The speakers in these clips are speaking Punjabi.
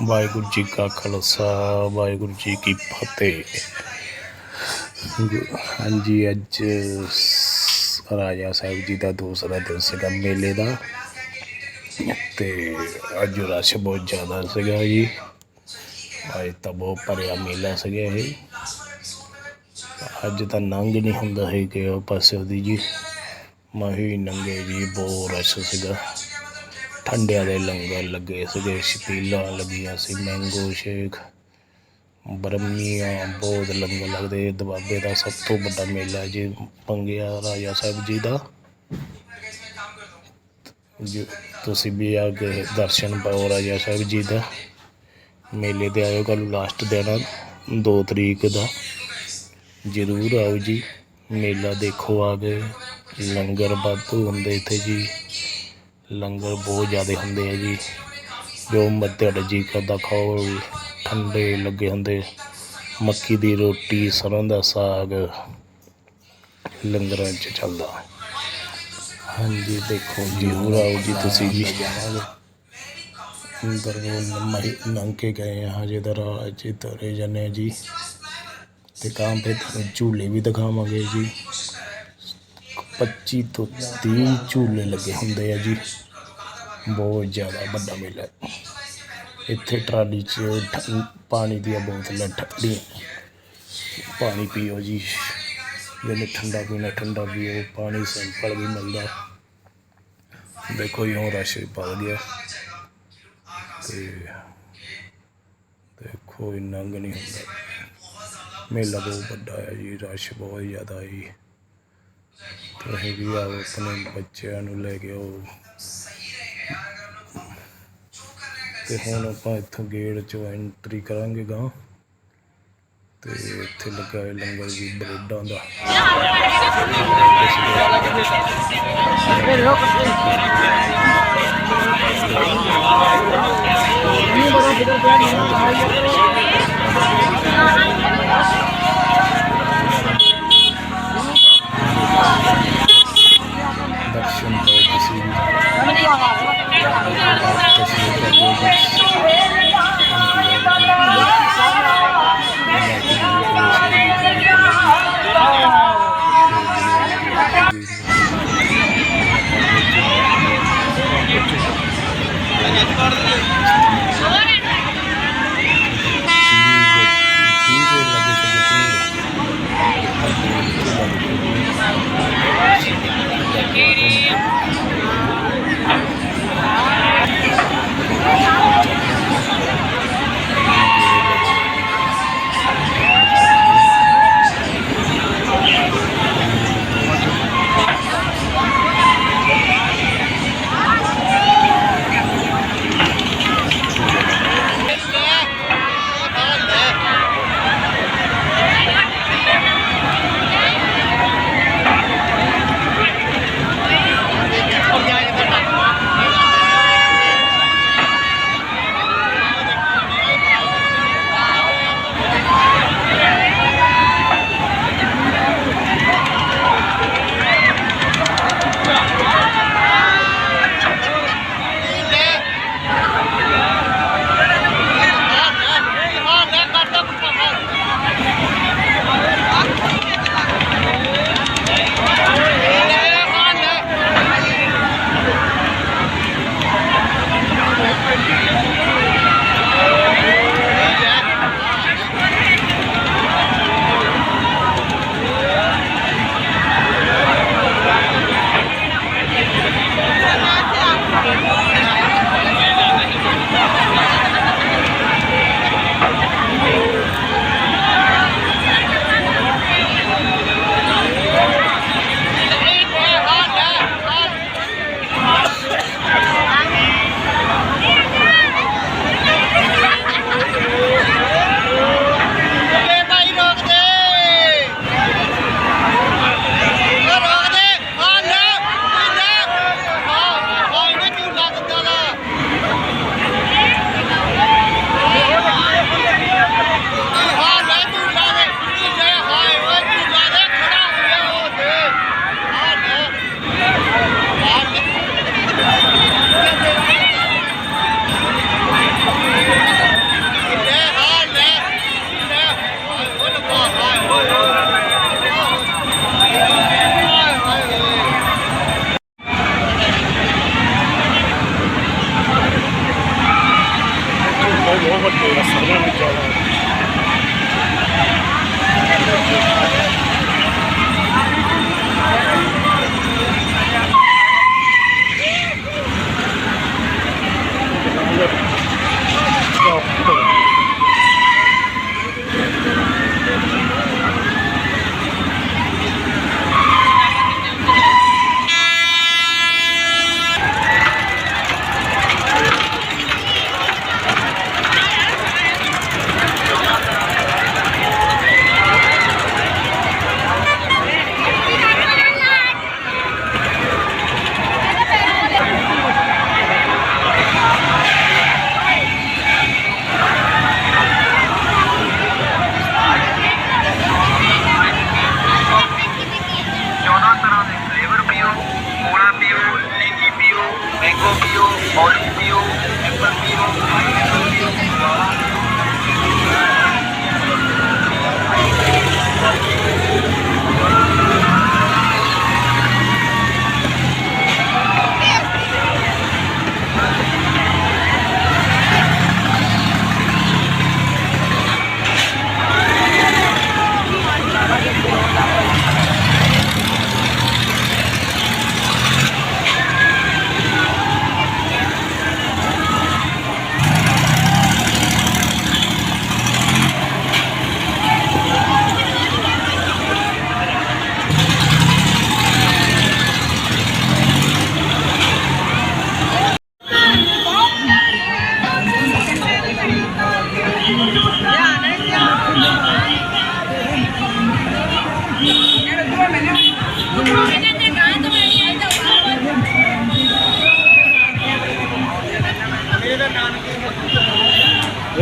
ਵਾਹਿਗੁਰੂ ਜੀ ਕਾ ਖਾਲਸਾ, ਵਾਹਿਗੁਰੂ ਜੀ ਕੀ ਫਤਿਹ। ਹਾਂਜੀ, ਅੱਜ ਰਾਜਾ ਸਾਹਿਬ ਜੀ ਦਾ ਦੂਸਰਾ ਦਿਨ ਸੀਗਾ ਮੇਲੇ ਦਾ। ਤੇ ਅੱਜ ਰਸ਼ ਬਹੁਤ ਜ਼ਿਆਦਾ ਸੀਗਾ ਜੀ। ਅੱਜ ਤਾਂ ਬਹੁਤ ਭਰਿਆ ਮੇਲਾ ਸੀਗਾ ਇਹ। ਅੱਜ ਤਾਂ ਨੰਗ ਨਹੀਂ ਹੁੰਦਾ ਹੈ ਕਿ ਉਹ ਪਾਸੇ ਉਹਦੀ ਜੀ। ਮਹੀ ਨੰਗੇ ਜੀ, ਬਹੁਤ ਰਸ਼ ਸੀਗਾ। ਠੰਡਿਆਂ ਦੇ ਲੰਗਰ ਲੱਗੇ ਸੀਗੇ ਛਪੀਲਾਂ ਲੱਗੀਆਂ ਸੀ ਮੈਂਗੋ ਸ਼ੇਕ ਬਰਮੀਆਂ, ਬਹੁਤ ਲੰਗਰ ਲੱਗਦੇ। ਦੁਆਬੇ ਦਾ ਸਭ ਤੋਂ ਵੱਡਾ ਮੇਲਾ ਜੀ, ਪੰਗਿਆ ਰਾਜਾ ਸਾਹਿਬ ਜੀ ਦਾ। ਜੀ, ਤੁਸੀਂ ਵੀ ਆ ਕੇ ਦਰਸ਼ਨ ਪਾਓ ਰਾਜਾ ਸਾਹਿਬ ਜੀ ਦਾ। ਮੇਲੇ ਤੇ ਆਇਓ ਕੱਲ ਲਾਸਟ ਦਿਨ ਆ 2 ਤਰੀਕ ਦਾ। ਜ਼ਰੂਰ ਆਓ ਜੀ, ਮੇਲਾ ਦੇਖੋ ਆ ਕੇ। ਲੰਗਰ ਵਾਧੂ ਹੁੰਦੇ ਇੱਥੇ ਜੀ। ਲੰਗਰ ਬਹੁਤ ਜ਼ਿਆਦਾ ਹੁੰਦੇ ਆ ਜੀ। ਜੋ ਮੱਤੜ ਜੀ ਕਰਦਾ, ਖਾਓ, ਠੰਡੇ ਲੱਗੇ ਹੁੰਦੇ। ਮੱਕੀ ਦੀ ਰੋਟੀ ਸਰੋਂ ਦਾ ਸਾਗ, ਲੰਗਰਾਂ 'ਚ ਚੱਲਦਾ। ਹਾਂਜੀ, ਦੇਖੋ ਜ਼ਰੂਰ ਆਓ ਜੀ ਤੁਸੀਂ ਵੀ। ਅੰਦਰ ਉਹ ਲੰਮੇ ਲੰਘ ਕੇ ਗਏ ਆ, ਹਜੇ ਤਾਂ ਰਾਹ 'ਚ ਤੁਰੇ ਜਾਂਦੇ ਹਾਂ ਜੀ। ਤੇ ਕਾਂ ਤੇ ਤੁਹਾਨੂੰ ਝੂਲੇ ਵੀ ਦਿਖਾਵਾਂਗੇ ਜੀ। 25 ਤੋਂ 30 ਝੂਲੇ ਲੱਗੇ ਹੁੰਦੇ ਆ ਜੀ। ਬਹੁਤ ਜ਼ਿਆਦਾ ਵੱਡਾ ਮੇਲਾ ਇੱਥੇ ਟਰਾਲੀ 'ਚ ਪਾਣੀ ਦੀਆਂ ਬੋਤਲਾਂ ਠੰਡੀਆਂ ਪਾਣੀ ਪੀਓ ਜੀ। ਜਿਹਨੇ ਠੰਡਾ ਪੀਣਾ, ਠੰਡਾ ਪੀਓ, ਪਾਣੀ ਸਿੰਪਲ ਵੀ ਮਿਲਦਾ। ਦੇਖੋ ਜੀ, ਹੁਣ ਰਸ਼ ਵੀ ਵੱਧ ਗਿਆ। ਤੇ ਦੇਖੋ ਇੰਨਾ ਨੰਗ ਨਹੀਂ ਹੁੰਦਾ। ਮੇਲਾ ਬਹੁਤ ਵੱਡਾ ਹੈ ਜੀ, ਰਸ਼ ਬਹੁਤ ਜ਼ਿਆਦਾ ਹੈ ਜੀ ਆ ਵੀ ਆਪਣੇ ਬੱਚਿਆਂ ਨੂੰ ਲੈ ਕੇ ਆਓ ਤੇ ਹੁਣ ਆਪਾਂ ਇੱਥੋਂ ਗੇਟ ਚੋਂ ਐਂਟਰੀ ਕਰਾਂਗੇ ਗਾਂ ਤੇ ਇੱਥੇ ਲੱਗਾ ਹੈ ਲੰਗਰ ਜੀ ਬਰੇਡਾਂ ਦਾ। ਦਰਸ਼ਨ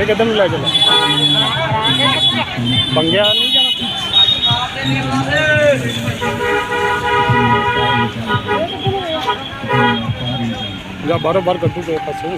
ਇਹ ਕਿੱਧਰ ਨੂੰ ਲੈ ਚੱਲਾ? ਬੰਗਿਆ ਨਹੀਂ ਜਾਣਾ? ਜਾਂ ਬਾਰੋ ਬਾਰ ਕੱਢੂ ਕੇ ਪਾਸੋਂ?